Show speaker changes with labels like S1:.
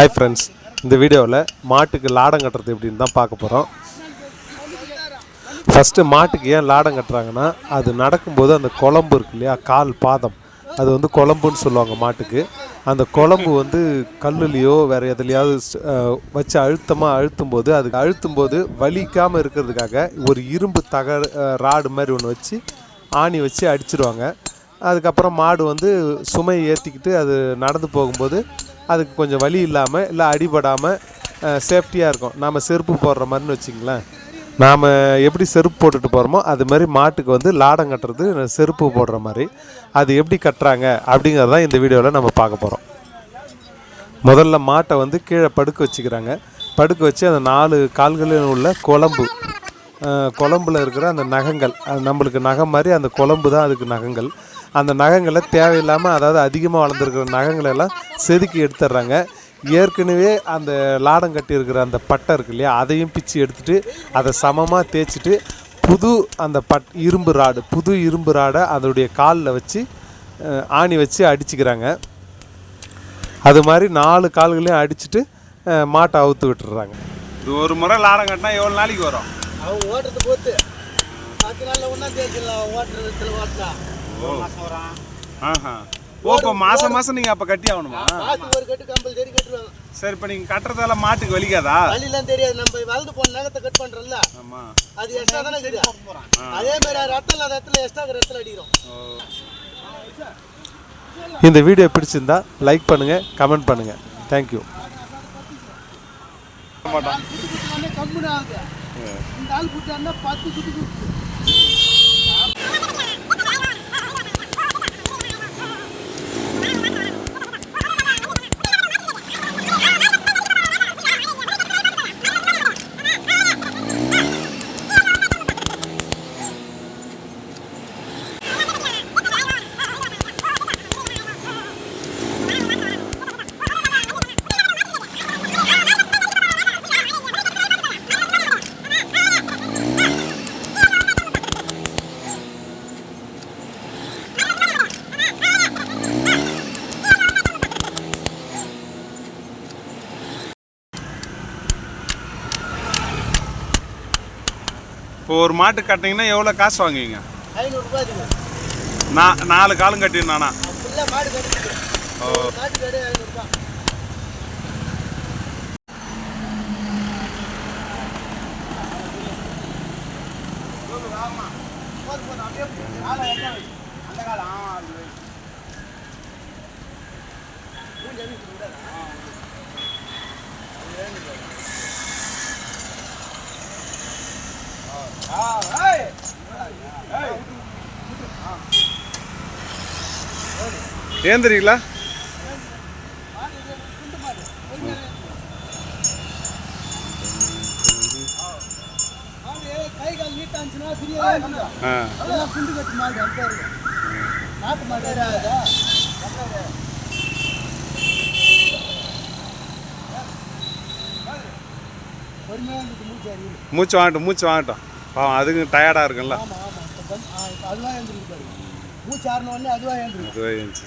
S1: Hi friends இந்த வீடியோவில் மாட்டுக்கு லாடம் கட்டுறது எப்படின்னு தான் பார்க்க போகிறோம் ஃபஸ்ட்டு மாட்டுக்கு ஏன் லாடம் கட்டுறாங்கன்னா அது நடக்கும்போது அந்த குழம்பு இருக்கு இல்லையா கால் பாதம். அது வந்து குழம்புன்னு சொல்லுவாங்க மாட்டுக்கு. அந்த குழம்பு வந்து கல்லுலேயோ வேறு எதுலையாவது வச்சு அழுத்தமாக அழுத்தும் போது அதுக்கு அழுத்தும் போது வலிக்காமல் இருக்கிறதுக்காக ஒரு இரும்பு தக ராடு மாதிரி ஒன்று வச்சு ஆணி வச்சு அடிச்சிருவாங்க. அதுக்கப்புறம் மாடு வந்து சுமையை ஏற்றிக்கிட்டு அது நடந்து போகும்போது அதுக்கு கொஞ்சம் வலி இல்லாமல் இல்லை அடிபடாமல் சேஃப்டியாக இருக்கும். நாம் செருப்பு போடுற மாதிரின்னு வச்சிங்களேன் நாம் எப்படி செருப்பு போட்டுட்டு போகிறோமோ அது மாதிரி மாட்டுக்கு வந்து லாடம் கட்டுறது செருப்பு போடுற மாதிரி. அது எப்படி கட்டுறாங்க அப்படிங்கிறது தான் இந்த வீடியோவில் நம்ம பார்க்க போகிறோம் முதல்ல மாட்டை வந்து கீழே படுக்க வச்சுக்கிறாங்க. படுக்க வச்சு அந்த நாலு கால்களில் உள்ள குழம்பு குழம்புல இருக்கிற அந்த நகங்கள் அது நம்மளுக்கு நகம் மாதிரி அந்த குழம்பு தான் அதுக்கு நகங்கள். அந்த நகங்களை தேவையில்லாமல் அதாவது அதிகமாக வளர்ந்துருக்கிற நகங்களை எல்லாம் செதுக்கி எடுத்துடுறாங்க ஏற்கனவே அந்த லாடம் கட்டி இருக்கிற அந்த பட்டை இருக்கு இல்லையா அதையும் பிச்சு எடுத்துட்டு அதை சமமாக தேய்ச்சிட்டு புது அந்த பட் இரும்பு ராடு புது இரும்பு ராடை அதோடைய காலில் வச்சு ஆணி வச்சு அடிச்சுக்கிறாங்க. அது மாதிரி நாலு கால்களையும் அடிச்சுட்டு மாட்டை அவுத்து விட்டுறாங்க
S2: இது ஒரு முறை லாடம் கட்டினா எவ்வளோ நாளைக்கு வரும்?
S3: அவன் ஓட்டுறது போத்து பத்து நாள்ல ஒன்றா தேய்ச்சிடலாம் ஓட்டுறதுல ஓட்டலாம்
S2: ஆஹா. ஓ இப்போ மாதம் மாதம் நீங்கள் அப்போ கட்டி ஆகணுமா?
S3: ஒரு கட்டு கம்பல்சரி கட்டுவாங்க.
S2: சரி இப்போ நீங்கள் கட்டுறதால மாட்டுக்கு வலிக்காதா?
S3: வழியெல்லாம் தெரியாது. நம்ம வளர்ந்து போன நகத்தை கட் பண்றோம்ல.
S2: ஆமாம்
S3: அது எக்ஸ்ட்ரா தானே இருக்குது. அதே மாதிரி ரத்தம் இல்லாத இடத்துல எக்ஸ்ட்ரா ரத்தத்தில் அடிக்கிறோம்.
S1: இந்த வீடியோ பிடிச்சிருந்தா லைக் பண்ணுங்கள் கமெண்ட் பண்ணுங்கள் தேங்க்யூ
S3: கம்முன்னு ஆகுது இந்த ஆள் பிடிச்சாருன்னா பத்து சுட்டு சுட்டு
S2: இப்போ ஒரு மாட்டு கட்டிங்கன்னா எவ்வளோ காசு வாங்குவீங்க? நான் நாலு காலும் கட்டியிருந்தானா?
S3: ஃபுல்லாக மாடு கட்டிட்டு மாட்டு கடை ஐநூறுரூபா
S2: ஏந்திரீங்களா
S3: மாடு கை கால் நீட்டாச்சுன்னா ஃப்ரீயாக
S2: ஆ
S3: அதெல்லாம் குண்டு கட்டு மாடு ஏன் இருக்கு நாட்டு மாடு மூச்சு அறிவு
S2: மூச்சு வாங்கட்டும் மூச்சு வாங்கட்டும். பாவம் அதுக்கு டயர்டாக
S3: இப்போ அதுவாக எழுந்திருக்கு பாருங்க மூச்சு ஆறின உடனே அதுவாக எழுந்திருக்கு.
S2: அதுவே இருந்துச்சு